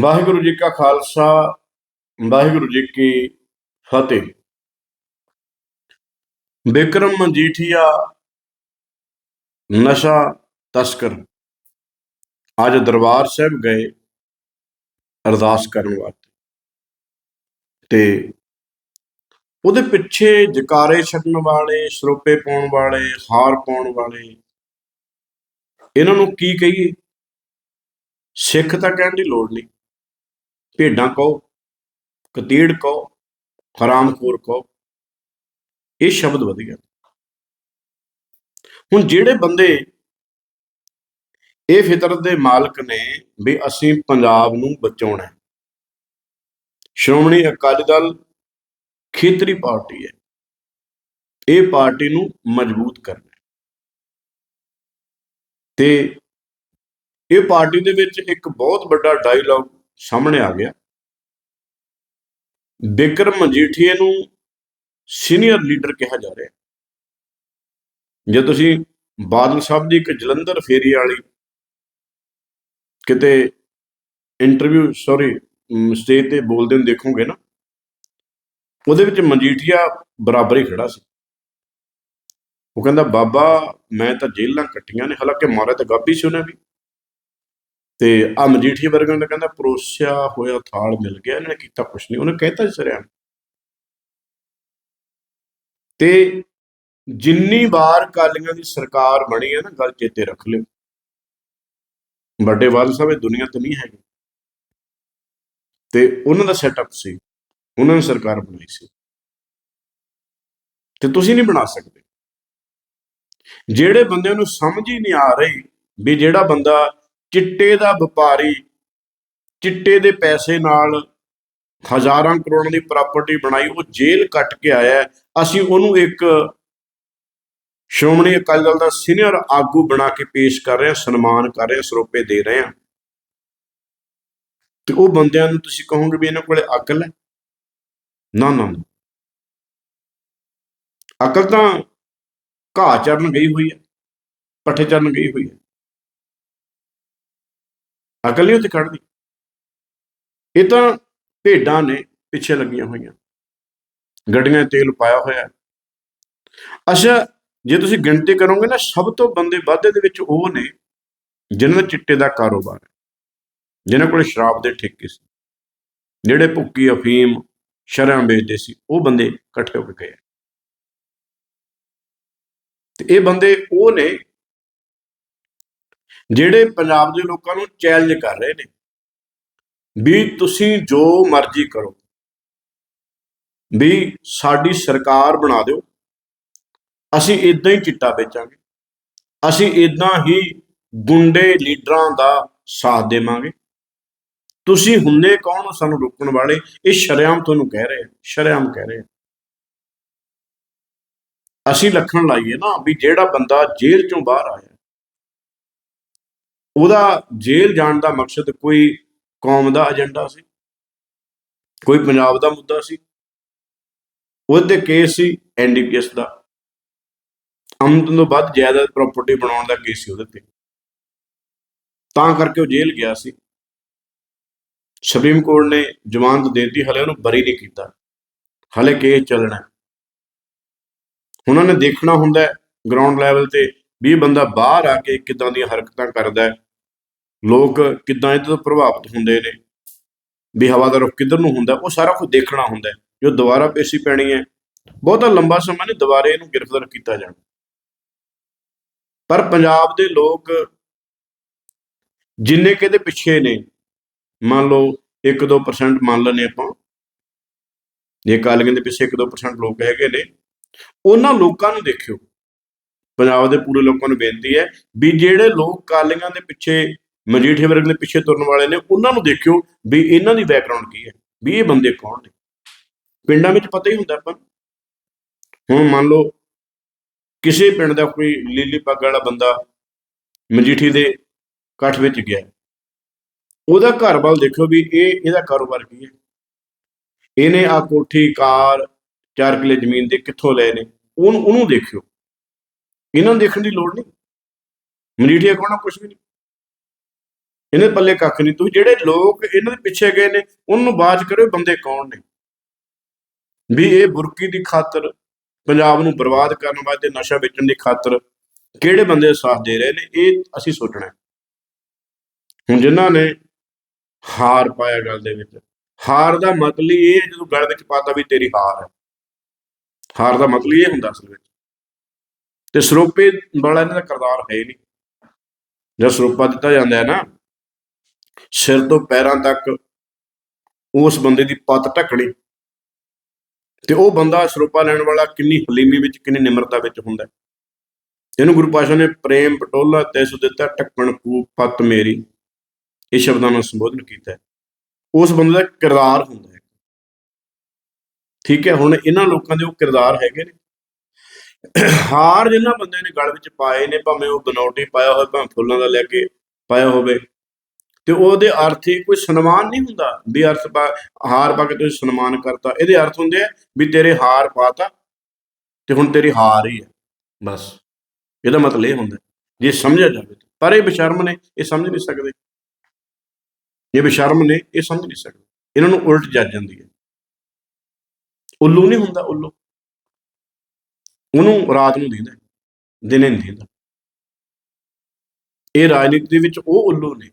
ਵਾਹਿਗੁਰੂ ਜੀ ਕਾ ਖਾਲਸਾ, ਵਾਹਿਗੁਰੂ ਜੀ ਕੀ ਫਤਿਹ। ਬਿਕਰਮ ਮਜੀਠੀਆ ਨਸ਼ਾ ਤਸਕਰ। ਅੱਜ ਦਰਬਾਰ ਸਾਹਿਬ ਗਏ ਅਰਦਾਸ ਕਰਨ ਵਾਸਤੇ। ਤੇ ਉਹਦੇ ਪਿੱਛੇ ਜਕਾਰੇ ਛੱਡਣ ਵਾਲੇ, ਸਰੋਪੇ ਪਾਉਣ ਵਾਲੇ, ਹਾਰ ਪਾਉਣ ਵਾਲੇ, ਇਹਨਾਂ ਨੂੰ ਕੀ ਕਹੀਏ? ਸਿੱਖ ਤਾਂ ਕਹਿਣ ਦੀ ਲੋੜ ਨਹੀਂ। ਭੇਡਾਂ ਕਹੋ, ਕਤੀੜ ਕਹੋ, ਹਰਾਮਖੋਰ ਕਹੋ, ਇਹ ਸ਼ਬਦ ਵਧੀਆ। ਹੁਣ ਜਿਹੜੇ ਬੰਦੇ ਇਹ ਫਿਤਰਤ ਦੇ ਮਾਲਕ ਨੇ ਵੀ ਅਸੀਂ ਪੰਜਾਬ ਨੂੰ ਬਚਾਉਣਾ ਹੈ। ਸ਼੍ਰੋਮਣੀ ਅਕਾਲੀ ਦਲ ਖੇਤਰੀ ਪਾਰਟੀ ਹੈ। ਇਹ ਪਾਰਟੀ ਨੂੰ ਮਜ਼ਬੂਤ ਕਰਨਾ ਹੈ। ਤੇ ਇਹ ਪਾਰਟੀ ਦੇ ਵਿੱਚ ਇੱਕ ਬਹੁਤ ਵੱਡਾ ਡਾਇਲੌਗ ਸਾਹਮਣੇ ਆ ਗਿਆ। ਬਿਕਰਮ ਮਜੀਠੀਏ ਨੂੰ ਸੀਨੀਅਰ ਲੀਡਰ ਕਿਹਾ ਜਾ ਰਿਹਾ ਜੇ ਤੁਸੀਂ ਬਾਦਲ ਸਾਹਿਬ ਦੀ ਇੱਕ ਜਲੰਧਰ ਫੇਰੀ ਵਾਲੀ ਕਿਤੇ ਇੰਟਰਵਿਊ ਸੌਰੀ ਸਟੇਜ ਤੇ ਬੋਲਦੇ ਨੂੰ ਦੇਖੋਗੇ ਨਾ, ਉਹਦੇ ਵਿੱਚ ਮਜੀਠੀਆ ਬਰਾਬਰ ਹੀ ਖੜਾ ਸੀ। ਉਹ ਕਹਿੰਦਾ, ਬਾਬਾ, ਮੈਂ ਤਾਂ ਜੇਲ੍ਹਾਂ ਕੱਟੀਆਂ ਨੇ, ਹਾਲਾਂਕਿ ਮਾਰਿਆ ਤਾਂ ਗਾਬੀ ਸੀ ਉਹਨੇ ਵੀ। ਤੇ ਆ ਮਜੀਠੀਆ ਵਰਗਾ ਨੇ ਕਹਿੰਦਾ ਪਰੋਸਿਆ ਹੋਇਆ ਥਾਲ ਮਿਲ ਗਿਆ, ਇਹਨੇ ਕੀਤਾ ਕੁਛ ਨਹੀਂ, ਉਹਨੇ ਕਹਿਤਾ ਸੀ ਸਰਿਆ। ਤੇ ਜਿੰਨੀ ਵਾਰ ਕਾਲੀਆਂ ਦੀ ਸਰਕਾਰ ਬਣੀ ਹੈ ਨਾ, ਗੱਲ ਚੇਤੇ ਰੱਖ ਲਿਓ। ਵੱਡੇ ਵਾਲ ਸਾਹਿਬ ਇਹ ਦੁਨੀਆ ਤੇ ਨਹੀਂ ਹੈਗੇ। ਤੇ ਉਹਨਾਂ ਦਾ ਸੈਟਅਪ ਸੀ, ਉਹਨਾਂ ਨੇ ਸਰਕਾਰ ਬਣਾਈ ਸੀ। ਤੇ ਤੁਸੀਂ ਨਹੀਂ ਬਣਾ ਸਕਦੇ। ਜਿਹੜੇ ਬੰਦੇ ਨੂੰ ਸਮਝ ਹੀ ਨਹੀਂ ਆ ਰਹੀ ਵੀ ਜਿਹੜਾ ਬੰਦਾ ਚਿੱਟੇ ਦਾ ਵਪਾਰੀ ਚਿੱਟੇ ਦੇ ਪੈਸੇ ਨਾਲ ਹਜ਼ਾਰਾਂ ਕਰੋੜਾਂ ਦੀ ਪ੍ਰਾਪਰਟੀ ਬਣਾਈ, ਉਹ ਜੇਲ੍ਹ ਕੱਟ ਕੇ ਆਇਆ ਅਸੀਂ ਉਹਨੂੰ ਇੱਕ ਸ਼੍ਰੋਮਣੀ ਅਕਾਲੀ ਦਲ ਦਾ ਸੀਨੀਅਰ ਆਗੂ ਬਣਾ ਕੇ ਪੇਸ਼ ਕਰ ਰਹੇ ਹਾਂ, ਸਨਮਾਨ ਕਰ ਰਹੇ ਹਾਂ, ਸਰੋਪੇ ਦੇ ਰਹੇ ਹਾਂ। ਤੇ ਉਹ ਬੰਦਿਆਂ ਨੂੰ ਤੁਸੀਂ ਕਹੋਗੇ ਵੀ ਇਹਨਾਂ ਕੋਲੇ ਅਕਲ ਹੈ? ਨਾ ਨਾ ਨਾ। ਅਕਲ ਤਾਂ ਘਾਹ ਚਰਨ ਗਈ ਹੋਈ ਹੈ, ਪੱਠੇ ਚਰਨ ਗਈ ਹੋਈ ਹੈ। ਅਕਲ ਨਹੀਂ ਉੱਥੇ ਖੜਦੀ ਇਹ ਤਾਂ ਭੇਡਾਂ ਨੇ ਪਿੱਛੇ ਲੱਗੀਆਂ ਹੋਈਆਂ। ਗੱਡੀਆਂ ਤੇਲ ਪਾਇਆ ਹੋਇਆ। ਅੱਛਾ, ਜੇ ਤੁਸੀਂ ਗਿਣਤੀ ਕਰੋਗੇ ਨਾ, ਸਭ ਤੋਂ ਬੰਦੇ ਵਾਧੇ ਦੇ ਵਿੱਚ ਉਹ ਨੇ ਜਿਨ੍ਹਾਂ ਦਾ ਚਿੱਟੇ ਦਾ ਕਾਰੋਬਾਰ ਹੈ, ਜਿਨ੍ਹਾਂ ਕੋਲ ਸ਼ਰਾਬ ਦੇ ਠੇਕੇ ਸੀ। ਜਿਹੜੇ ਭੁੱਕੀ, ਅਫੀਮ, ਸ਼ਰਾਂ ਵੇਚਦੇ ਸੀ, ਉਹ ਬੰਦੇ ਇਕੱਠੇ ਹੋ ਕੇ ਗਏ। ਤੇ ਇਹ ਬੰਦੇ ਉਹ ਨੇ ਜਿਹੜੇ ਪੰਜਾਬ ਦੇ ਲੋਕਾਂ ਨੂੰ ਚੈਲੰਜ ਕਰ ਰਹੇ ਨੇ, ਵੀ ਤੁਸੀਂ ਜੋ ਮਰਜ਼ੀ ਕਰੋ, ਵੀ ਸਾਡੀ ਸਰਕਾਰ ਬਣਾ ਦਿਓ, ਅਸੀਂ ਇਦਾਂ ਹੀ ਚਿੱਟਾ ਵੇਚਾਂਗੇ, ਅਸੀਂ ਇਦਾਂ ਹੀ ਗੁੰਡੇ ਲੀਡਰਾਂ ਦਾ ਸਾਥ ਦੇਵਾਂਗੇ। ਤੁਸੀਂ ਹੁੰਦੇ ਕੌਣ ਹੋ ਸਾਨੂੰ ਰੋਕਣ ਵਾਲੇ? ਇਹ ਸ਼ਰਿਆਮ ਤੁਹਾਨੂੰ ਕਹਿ ਰਹੇ ਆ, ਸ਼ਰਿਆਮ ਕਹਿ ਰਹੇ ਆ। ਅਸੀਂ ਲੱਖਣ ਲਾਈਏ ਨਾ ਵੀ ਜਿਹੜਾ ਬੰਦਾ ਜੇਲ੍ਹ ਚੋਂ ਬਾਹਰ ਆਇਆ ਉਹਦਾ ਜੇਲ੍ਹ ਜਾਣ ਦਾ ਮਕਸਦ ਕੋਈ ਕੌਮ ਦਾ ਏਜੰਡਾ ਸੀ? ਕੋਈ ਪੰਜਾਬ ਦਾ ਮੁੱਦਾ ਸੀ? ਉਹਦੇ ਕੇਸ ਸੀ ਐਨਡੀਪੀਐਸ ਦਾ। ਆਮਦਨ ਤੋਂ ਵੱਧ ਜਾਇਦਾਦ ਪ੍ਰਾਪਰਟੀ ਬਣਾਉਣ ਦਾ ਕੇਸ ਸੀ ਉਹਦੇ ਤੇ। ਤਾਂ ਕਰਕੇ ਉਹ ਜੇਲ੍ਹ ਗਿਆ ਸੀ। ਸੁਪਰੀਮ ਕੋਰਟ ਨੇ ਜ਼ਮਾਨਤ ਦੇ ਦਿੱਤੀ, ਹਲੇ ਉਹਨੂੰ ਬਰੀ ਨਹੀਂ ਕੀਤਾ। ਹਲੇ ਕੇਸ ਚੱਲਣਾ। ਉਹਨਾਂ ਨੇ ਦੇਖਣਾ ਹੁੰਦਾ ਗਰਾਊਂਡ ਲੈਵਲ ਤੇ ਵੀ ਇਹ ਬੰਦਾ ਬਾਹਰ ਆ ਕੇ ਕਿਦਾਂ ਦੀਆਂ ਹਰਕਤਾਂ ਕਰਦਾ ਹੈ? ਲੋਕ ਕਿਦਾਂ ਇਹਦੇ ਤੋਂ ਪ੍ਰਭਾਵਿਤ ਹੁੰਦੇ ਨੇ? ਵੀ ਹਵਾ ਦਾ ਰੁਖ ਕਿੱਧਰ ਨੂੰ ਹੁੰਦਾ? ਉਹ ਸਾਰਾ ਕੁਝ ਦੇਖਣਾ ਹੁੰਦਾ ਜੋ ਦੁਬਾਰਾ ਪੇਸ਼ੀ ਪੈਣੀ ਹੈ। ਬਹੁਤਾ ਲੰਬਾ ਸਮਾਂ ਨਹੀਂ, ਦੁਬਾਰੇ ਇਹਨੂੰ ਗ੍ਰਿਫਤਾਰ ਕੀਤਾ ਜਾਣਾ। ਪਰ ਪੰਜਾਬ ਦੇ ਲੋਕ ਜਿੰਨੇ ਕਿਤੇ ਪਿੱਛੇ ਨੇ, ਮੰਨ ਲਓ 1-2% ਮੰਨ ਲੈਨੇ ਆਪਾਂ। ਜੇ ਕਾਲੀਆਂ ਦੇ ਪਿੱਛੇ 1-2% ਲੋਕ ਹੈਗੇ ਨੇ, ਉਹਨਾਂ ਲੋਕਾਂ ਨੂੰ ਦੇਖਿਓ। ਪੰਜਾਬ ਦੇ ਪੂਰੇ ਲੋਕਾਂ ਨੂੰ ਬੇਨਤੀ ਹੈ ਵੀ ਜਿਹੜੇ ਲੋਕ ਕਾਲੀਆਂ ਦੇ ਪਿੱਛੇ ਮਜੀਠੇ ਵਰਗ ਦੇ ਪਿੱਛੇ ਤੁਰਨ ਵਾਲੇ ਨੇ, ਉਹਨਾਂ ਨੂੰ ਦੇਖਿਓ ਵੀ ਇਹਨਾਂ ਦੀ ਬੈਕਗ੍ਰਾਉਂਡ ਕੀ ਹੈ, ਵੀ ਇਹ ਬੰਦੇ ਕੌਣ ਨੇ। ਪਿੰਡਾਂ ਵਿੱਚ ਪਤਾ ਹੀ ਹੁੰਦਾ ਆਪਾਂ ਹੁਣ ਮੰਨ ਲਓ ਕਿਸੇ ਪਿੰਡ ਦਾ ਕੋਈ ਲੀਲੀ ਪੱਗ ਵਾਲਾ ਬੰਦਾ ਮਜੀਠੀ ਦੇ ਇਕੱਠ ਵਿੱਚ ਗਿਆ, ਉਹਦਾ ਘਰ ਵੱਲ ਦੇਖੋ ਵੀ ਇਹ, ਇਹਦਾ ਕਾਰੋਬਾਰ ਕੀ ਹੈ। ਇਹਨੇ ਆ ਕੋਠੀ, ਕਾਰ, ਚਾਰ ਕਿਲੇ ਜ਼ਮੀਨ ਦੇ ਕਿੱਥੋਂ ਲਏ ਨੇ, ਉਹਨੂੰ ਉਹਨੂੰ ਦੇਖਿਓ। ਇਹਨਾਂ ਨੂੰ ਦੇਖਣ ਦੀ ਲੋੜ ਨਹੀਂ। ਮਜੀਠੀਆ ਕੋਣਾ ਕੁਝ ਵੀ ਨਹੀਂ। ਇਹਨੇ ਪੱਲੇ ਕੱਖ ਨਹੀਂ। ਤੁਸੀਂ ਜਿਹੜੇ ਲੋਕ ਇਹਨਾਂ ਦੇ ਪਿੱਛੇ ਗਏ ਨੇ, ਉਹਨਾਂ ਨੂੰ ਬਾਜ ਕਰੋ ਬੰਦੇ ਕੌਣ ਨੇ? ਵੀ ਇਹ ਬੁਰਕੀ ਦੀ ਖਾਤਰ ਪੰਜਾਬ ਨੂੰ ਬਰਬਾਦ ਕਰਨ ਵਾਸਤੇ ਨਸ਼ਾ ਵੇਚਣ ਦੀ ਖਾਤਰ ਕਿਹੜੇ ਬੰਦੇ ਸਾਥ ਦੇ ਰਹੇ ਨੇ, ਇਹ ਅਸੀਂ ਸੋਚਣਾ ਹੁਣ ਜਿਨ੍ਹਾਂ ਨੇ ਹਾਰ ਪਾਇਆ ਗੱਲ ਦੇ ਵਿੱਚ, ਹਾਰ ਦਾ ਮਤਲਬ ਹੀ ਇਹ ਜਦੋਂ ਗੱਲ ਵਿੱਚ ਪਾਤਾ ਵੀ ਤੇਰੀ ਹਾਰ ਹੈ। ਹਾਰ ਦਾ ਮਤਲਬ ਇਹ ਹੁੰਦਾ ਅਸਲ ਵਿੱਚ। ਤੇ ਸਰੋਪੇ ਵਾਲਾ ਇਹਨਾਂ ਦਾ ਕਰਤਾਰ ਹੈ ਹੀ ਨਹੀਂ। ਜਦ ਸਰੋਪਾ ਦਿੱਤਾ ਜਾਂਦਾ ਹੈ ਨਾ, ਸਿਰ ਤੋਂ ਪੈਰਾਂ ਤੱਕ ਉਸ ਬੰਦੇ ਦੀ ਪੱਤ ਢੱਕਣੀ ਤੇ ਉਹ ਬੰਦਾ ਸਰੋਪਾ ਲੈਣ ਵਾਲਾ ਕਿੰਨੀ ਹਲੀਮੀ ਵਿੱਚ, ਕਿੰਨੀ ਨਿਮਰਤਾ ਵਿੱਚ ਹੁੰਦਾ ਇਹਨੂੰ ਗੁਰੂ ਪਾਸ਼ਾ ਨੇ ਪ੍ਰੇਮ ਪਟੋਲਾ ਤਿਸ ਦਿੱਤਾ, ਢੱਕਣ ਕੂ ਪੱਤ ਮੇਰੀ, ਇਹ ਸ਼ਬਦਾਂ ਨਾਲ ਸੰਬੋਧਨ ਕੀਤਾ ਉਸ ਬੰਦੇ ਦਾ ਕਿਰਦਾਰ ਹੁੰਦਾ ਹੈ। ਠੀਕ ਹੈ, ਹੁਣ ਇਹਨਾਂ ਲੋਕਾਂ ਦੇ ਉਹ ਕਿਰਦਾਰ ਹੈਗੇ ਨੇ। ਹਾਰ ਜਿਨ੍ਹਾਂ ਬੰਦੇ ਨੇ ਗਲ ਵਿੱਚ ਪਾਏ ਨੇ, ਭਾਵੇਂ ਉਹ ਬਨੌਟੀ ਪਾਇਆ ਹੋਵੇ, ਭਾਵੇਂ ਫੁੱਲਾਂ ਦਾ ਲੈ ਕੇ ਪਾਇਆ ਹੋਵੇ, ਤੇ ਉਹਦੇ ਅਰਥ ਹੀ ਕੋਈ ਸਨਮਾਨ ਨਹੀਂ ਹੁੰਦਾ, ਵੀ ਅਰਥ ਪਾ, ਹਾਰ ਪਾ ਕੇ ਤੁਸੀਂ ਸਨਮਾਨ ਕਰਤਾ। ਇਹਦੇ ਅਰਥ ਹੁੰਦੇ ਆ ਵੀ ਤੇਰੇ ਹਾਰ ਪਾਤਾ, ਤੇ ਹੁਣ ਤੇਰੀ ਹਾਰ ਹੀ ਹੈ ਬਸ। ਇਹਦਾ ਮਤਲਬ ਇਹ ਹੁੰਦਾ, ਜੇ ਸਮਝਿਆ ਜਾਵੇ ਪਰ ਇਹ ਬਸ਼ਰਮ ਨੇ, ਇਹ ਸਮਝ ਨਹੀਂ ਸਕਦੇ। ਇਹ ਬਸ਼ਰਮ ਨੇ, ਇਹ ਸਮਝ ਨਹੀਂ ਸਕਦੇ। ਇਹਨਾਂ ਨੂੰ ਉਲਟ ਜੱਜ ਜਾਂਦੀ ਹੈ। ਉੱਲੂ ਨਹੀਂ ਹੁੰਦਾ, ਉੱਲੂ। ਉਹਨੂੰ ਰਾਤ ਨੂੰ ਦਿੰਦਾ, ਦਿਨੇ ਨਹੀਂ ਦਿੰਦਾ। ਇਹ ਰਾਜਨੀਤੀ ਦੇ ਵਿੱਚ ਉਹ ਉੱਲੂ ਨੇ।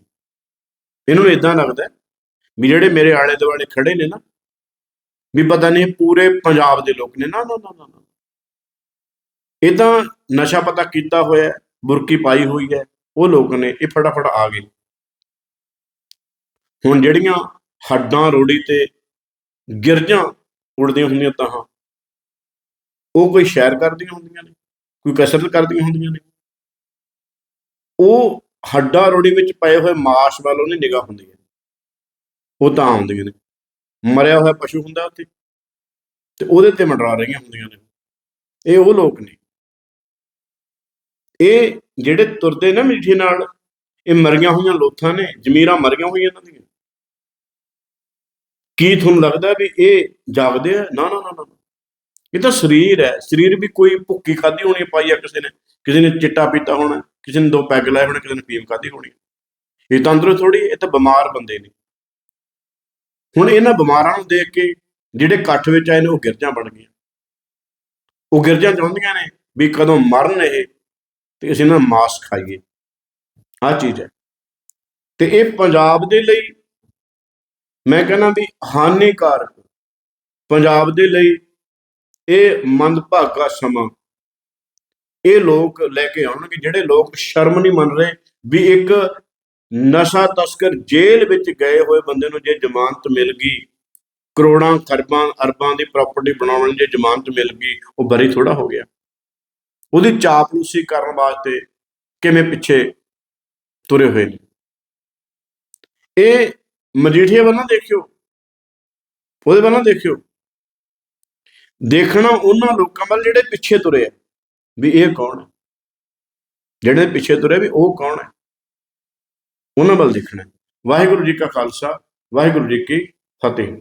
ਇਹਨਾਂ ਨੂੰ ਇਦਾਂ ਲੱਗਦਾ ਵੀ ਜਿਹੜੇ ਮੇਰੇ ਆਲੇ ਦੁਆਲੇ ਖੜੇ ਨੇ ਨਾ, ਵੀ ਪਤਾ ਨਹੀਂ ਪੂਰੇ ਪੰਜਾਬ ਦੇ ਲੋਕ ਨੇ। ਨਾ ਨਾ ਨਾ ਨਾ ਇਹ ਤਾਂ ਨਸ਼ਾ ਪਤਾ ਕੀਤਾ ਹੋਇਆ ਬੁਰਕੀ ਪਾਈ ਹੋਈ ਹੈ, ਉਹ ਲੋਕ ਨੇ, ਇਹ ਫਟਾਫਟ ਆ ਗਏ। ਹੁਣ ਜਿਹੜੀਆਂ ਹੱਡਾਂ ਰੋੜੀ ਤੇ ਗਿਰਜਾਂ ਉੜਦੀਆਂ ਹੁੰਦੀਆਂ ਤਾਂ ਉਹ ਕੋਈ ਸ਼ੈਰ ਕਰਦੀਆਂ ਹੁੰਦੀਆਂ ਨੇ, ਕੋਈ ਕਸਰਤ ਕਰਦੀਆਂ ਹੁੰਦੀਆਂ ਨੇ। ਉਹ ਹੱਡਾ ਰੋੜੀ ਵਿੱਚ ਪਏ ਹੋਏ ਮਾਸ ਵੱਲ ਉਹਨੇ ਨਿਗਾਹ ਹੁੰਦੀ ਹੈ। ਉਹ ਤਾਂ ਆਉਂਦੀਆਂ ਨੇ। ਮਰਿਆ ਹੋਇਆ ਪਸ਼ੂ ਹੁੰਦਾ ਉੱਥੇ। ਤੇ ਉਹਦੇ ਤੇ ਮੰਡਰਾ ਰਹੀਆਂ ਹੁੰਦੀਆਂ ਨੇ। ਇਹ ਉਹ ਲੋਕ ਨੇ। ਇਹ ਜਿਹੜੇ ਤੁਰਦੇ ਨਾ ਮਿੱਠੇ ਨਾਲ, ਇਹ ਮਰੀਆਂ ਹੋਈਆਂ ਲੋਥਾਂ ਨੇ, ਜ਼ਮੀਰਾਂ ਮਰੀਆਂ ਹੋਈਆਂ ਇਹਨਾਂ ਦੀਆਂ। ਕੀ ਤੁਹਾਨੂੰ ਲੱਗਦਾ ਵੀ ਇਹ ਜਾਗਦੇ ਆ? ਨਾ ਨਾ ਨਾ ਨਾ। ਇਹ ਤਾਂ ਸਰੀਰ ਹੈ, ਸਰੀਰ ਵੀ ਕੋਈ ਭੁੱਕੀ ਖਾਦੀ ਹੋਣੀ ਪਾਈ ਆ ਕਿਸੇ ਨੇ ਕਿਸੇ ਨੇ ਚਿੱਟਾ ਪੀਤਾ ਹੋਣਾ, ਕਿਸੇ ਨੇ ਦੋ ਪੈਗ ਲਾਏ ਹੋਣੇ, ਕਿਸੇ ਨੇ ਫੀਮ ਖਾਦੀ ਹੋਣੀ ਇਹ ਤਾਂ ਅੰਦਰੋਂ ਥੋੜੀ ਇਹ ਤਾਂ ਬਿਮਾਰ ਬੰਦੇ ਨੇ। ਹੁਣ ਇਹਨਾਂ ਬਿਮਾਰਾਂ ਨੂੰ ਦੇਖ ਕੇ ਜਿਹੜੇ ਇਕੱਠ ਵਿੱਚ ਆਏ ਨੇ, ਉਹ ਗਿਰਜਾਂ ਬਣ ਗਈਆਂ। ਉਹ ਗਿਰਜਾਂ ਚਾਹੁੰਦੀਆਂ ਨੇ ਵੀ ਕਦੋਂ ਮਰਨ ਇਹ, ਤੇ ਅਸੀਂ ਨਾ ਮਾਸ ਖਾਈਏ। ਆਹ ਚੀਜ਼ ਹੈ। ਤੇ ਇਹ ਪੰਜਾਬ ਦੇ ਲਈ ਮੈਂ ਕਹਿੰਦਾ ਵੀ ਹਾਨੀਕਾਰਕ, ਪੰਜਾਬ ਦੇ ਲਈ ਇਹ ਮੰਦਭਾਗਾ ਸਮਾਂ। ਇਹ ਲੋਕ ਲੈ ਕੇ ਆਉਣਗੇ ਜਿਹੜੇ ਲੋਕ ਸ਼ਰਮ ਨਹੀਂ ਮੰਨ ਰਹੇ ਵੀ ਇੱਕ ਨਸ਼ਾ ਤਸਕਰ ਜੇਲ੍ਹ ਵਿੱਚ ਗਏ ਹੋਏ ਬੰਦੇ ਨੂੰ ਜੇ ਜ਼ਮਾਨਤ ਮਿਲ ਗਈ, ਕਰੋੜਾਂ, ਖਰਬਾਂ, ਅਰਬਾਂ ਦੀ ਪ੍ਰਾਪਰਟੀ ਬਣਾਉਣ ਨੂੰ ਜੇ ਜ਼ਮਾਨਤ ਮਿਲ ਗਈ, ਉਹ ਬਰੀ ਥੋੜਾ ਹੋ ਗਿਆ। ਉਹਦੀ ਚਾਪਲੂਸੀ ਕਰਨ ਵਾਸਤੇ ਕਿਵੇਂ ਪਿੱਛੇ ਤੁਰੇ ਹੋਏ ਨੇ? ਇਹ ਮਜੀਠੀਆ ਵੱਲ ਨਾ ਦੇਖਿਓ। ਉਹਦੇ ਵੱਲ ਨਾ ਦੇਖਿਓ। ਦੇਖਣਾ ਉਹਨਾਂ ਲੋਕਾਂ ਵੱਲ ਜਿਹੜੇ ਪਿੱਛੇ ਤੁਰੇ ਆ, ਵੀ ਇਹ ਕੌਣ ਹੈ ਜਿਹੜੇ ਪਿੱਛੇ ਤੁਰੇ ਵੀ ਉਹ ਕੌਣ ਹੈ ਉਹਨਾਂ ਵੱਲ ਦੇਖਣਾ ਵਾਹਿਗੁਰੂ ਜੀ ਕਾ ਖਾਲਸਾ, ਵਾਹਿਗੁਰੂ ਜੀ ਕੀ ਫਤਿਹ।